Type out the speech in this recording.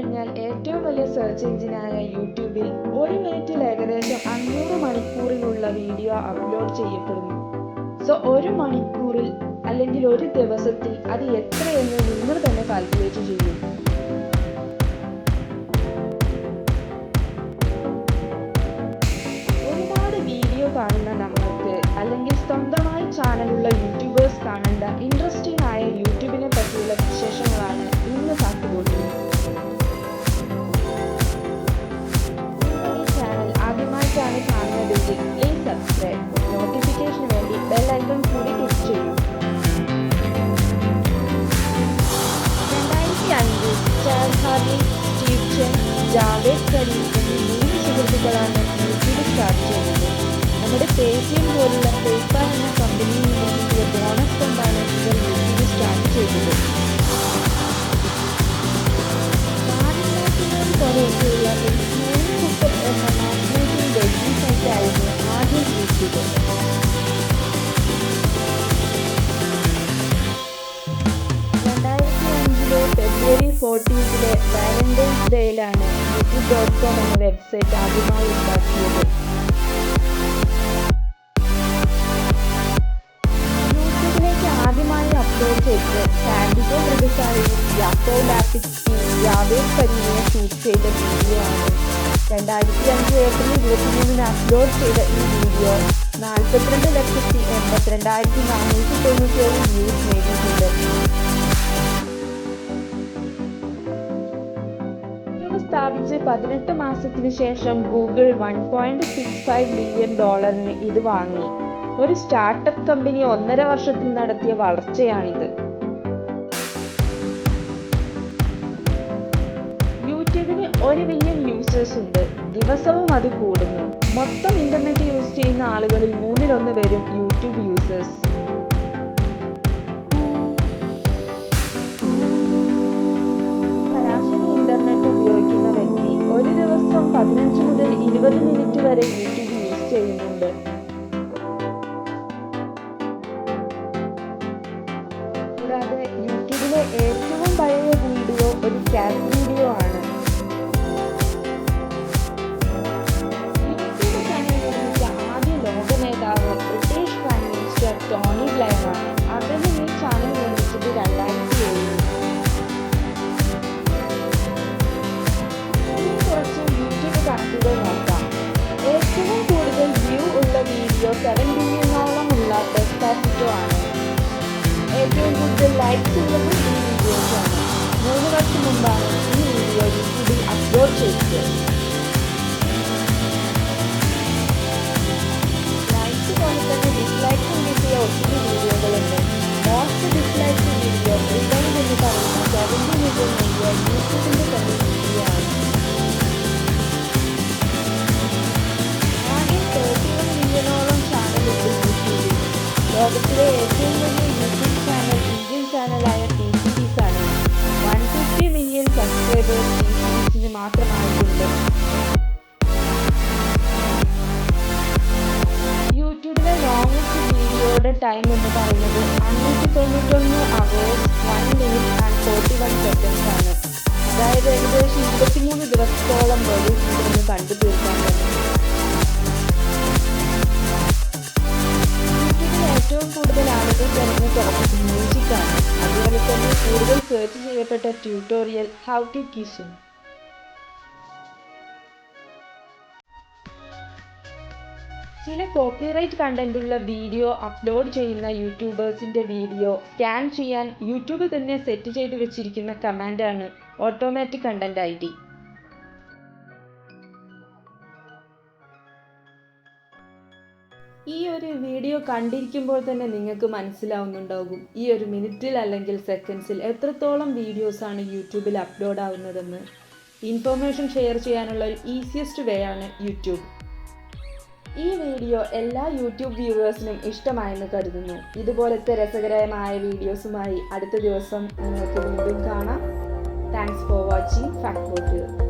കഴിഞ്ഞാൽ ഏറ്റവും വലിയ സെർച്ച് എഞ്ചിനായ യൂട്യൂബിൽ ഒരു മിനിറ്റിൽ ഏകദേശം അഞ്ഞൂറ് മണിക്കൂറിലുള്ള വീഡിയോ അപ്ലോഡ് ചെയ്യപ്പെടുന്നു. സോ ഒരു മണിക്കൂറിൽ അല്ലെങ്കിൽ ഒരു ദിവസത്തിൽ അത് എത്രയെന്ന് നിങ്ങൾ തന്നെ കാൽക്കുലേറ്റ് ചെയ്യും. നോട്ടിഫിക്കേഷന് വേണ്ടി ബെൽ ഐക്കൺ കൂടി ക്ലിക്ക് ചെയ്യുക രണ്ടായിരത്തി അഞ്ചിൽ Chad Hurley Steve Chen Jawed Karim എന്നീ മൂന്ന് സുഹൃത്തുക്കളാണ് യൂട്യൂബ് സ്റ്റാർട്ട് ചെയ്യുന്നത്. നമ്മുടെ പേടിഎം പോലുള്ള പേപ്പാൽ എന്ന കമ്പനിയിൽ നിന്ന് കിട്ടിയ ബോണസ് കൊണ്ടാണ് ഇവർ യൂട്യൂബ് സ്റ്റാർട്ട് ചെയ്തത്. നാടിനാട്ടിലും കുറേക്കുള്ള മൂന്ന് കുക്കർ എന്ന മാഗ്നേറ്റിംഗ് ഡെയിലി സൈറ്റായിരുന്നു ആദ്യം യൂട്യൂബ് രണ്ടായിരത്തി ഫോർട്ടീൻത്തിലെ വാലന്റൈൻസ് ഡേയിലാണ് യൂട്യൂബ് ഡോട്ട് കോം എന്ന വെബ്സൈറ്റ് ആദ്യമായി ഉണ്ടാക്കിയത്. യൂട്യൂബിലേക്ക് ആദ്യമായി അപ്ലോഡ് ചെയ്ത് സാൻഡിഗോ മൃഗശാലയിൽ യാക്കോ കരീമിനെ ഷൂട്ട് ചെയ്ത വീഡിയോ ആണ്. രണ്ടായിരത്തി അഞ്ച് ഏപ്രിൽ ഇരുപത്തിമൂന്നിന് അപ്ലോഡ് ചെയ്ത ഈ വീഡിയോ നാൽപ്പത്തിരണ്ട് ലക്ഷത്തി എൺപത്തിരണ്ടായിരത്തി നാനൂറ്റി തൊണ്ണൂറ്റി ഏഴ് വ്യൂസ് നേടിയിട്ടുണ്ട്. സ്ഥാപിച്ച് പതിനെട്ട് മാസത്തിന് ശേഷം Google one point six five billion ഡോളറിന് ഇത് വാങ്ങി. ഒരു സ്റ്റാർട്ടപ്പ് കമ്പനി ഒന്നര വർഷത്തിൽ നടത്തിയ വളർച്ചയാണിത്. യൂട്യൂബിന് ഒരു മില്യൺ യൂസേഴ്സ് ഉണ്ട്. ദിവസവും അത് കൂടുന്നു. മൊത്തം ഇന്റർനെറ്റ് യൂസ് ചെയ്യുന്ന ആളുകളിൽ മൂന്നിലൊന്ന് പേരും യൂട്യൂബ് യൂസേഴ്സ് പതിനഞ്ച് മുതൽ ഇരുപത് മിനിറ്റ് വരെ യൂട്യൂബ് യൂസ് ചെയ്യുന്നുണ്ട്. കൂടാതെ യൂട്യൂബിലെ ഏറ്റവും പഴയ വീഡിയോ ഒരു ക്യാറ്റ് വീഡിയോ ആണ്. വീഡിയോ സെവൻ ബില്യണോളം ഉള്ള ഡെസ്പാസിറ്റോ ആണ് ഏറ്റവും കൂടുതൽ ലൈക്സ് ഉള്ളത് ഈ വീഡിയോസ് ആണ് മൂന്ന് വർഷം മുമ്പാണ് ഈ വീഡിയോ യൂട്യൂബിൽ അപ്ലോഡ് ചെയ്തത് ചാനലായ ടി സീരീസ് ആണ് വൺ ഫിഫ്റ്റി മില്യൺ സബ്സ്ക്രൈബേഴ്സ് മാത്രമായിട്ടുണ്ട്. യൂട്യൂബിലെ ലോങ്സ്റ്റ് വീഡിയോയുടെ ടൈം എന്ന് പറയുന്നത് അഞ്ഞൂറ്റി തൊണ്ണൂറ്റൊന്ന് hours one minute and forty one seconds ആണ്. അതായത് ഏകദേശം ഇരുപത്തിമൂന്ന് ദിവസത്തോളം വരും ഇതൊന്ന് കണ്ടു തീർക്കാൻ പറ്റും യൂട്യൂബിൽ ഏറ്റവും കൂടുതൽ ആളുകൾ തുറന്നു ടോപ്പിക് തന്നെ കൂടുതൽ സെർച്ച് ചെയ്യപ്പെട്ട ട്യൂട്ടോറിയൽ ഹൗ ടു കിഷൻ ചില കോപ്പിറൈറ്റ് കണ്ടന്റുള്ള വീഡിയോ അപ്ലോഡ് ചെയ്യുന്ന യൂട്യൂബേഴ്സിന്റെ വീഡിയോ സ്കാൻ ചെയ്യാൻ യൂട്യൂബ് തന്നെ സെറ്റ് ചെയ്ത് വെച്ചിരിക്കുന്ന കമാൻഡാണ് ഓട്ടോമാറ്റിക് കണ്ടന്റ് ഐ ഡി. ഈ ഒരു വീഡിയോ കണ്ടിരിക്കുമ്പോൾ തന്നെ നിങ്ങൾക്ക് മനസ്സിലാവുന്നുണ്ടാകും. ഈ ഒരു മിനിറ്റിൽ അല്ലെങ്കിൽ സെക്കൻഡ്സിൽ എത്രത്തോളം വീഡിയോസാണ് യൂട്യൂബിൽ അപ്ലോഡ് ആവുന്നതെന്ന്. ഇൻഫർമേഷൻ ഷെയർ ചെയ്യാനുള്ള ഒരു ഈസിയസ്റ്റ് വേ ആണ് യൂട്യൂബ്. ഈ വീഡിയോ എല്ലാ യൂട്യൂബ് വ്യൂവേഴ്സിനും ഇഷ്ടമായെന്ന് കരുതുന്നു. ഇതുപോലത്തെ രസകരമായ വീഡിയോസുമായി അടുത്ത ദിവസം നിങ്ങൾക്ക് വീണ്ടും കാണാം. Thanks for watching fact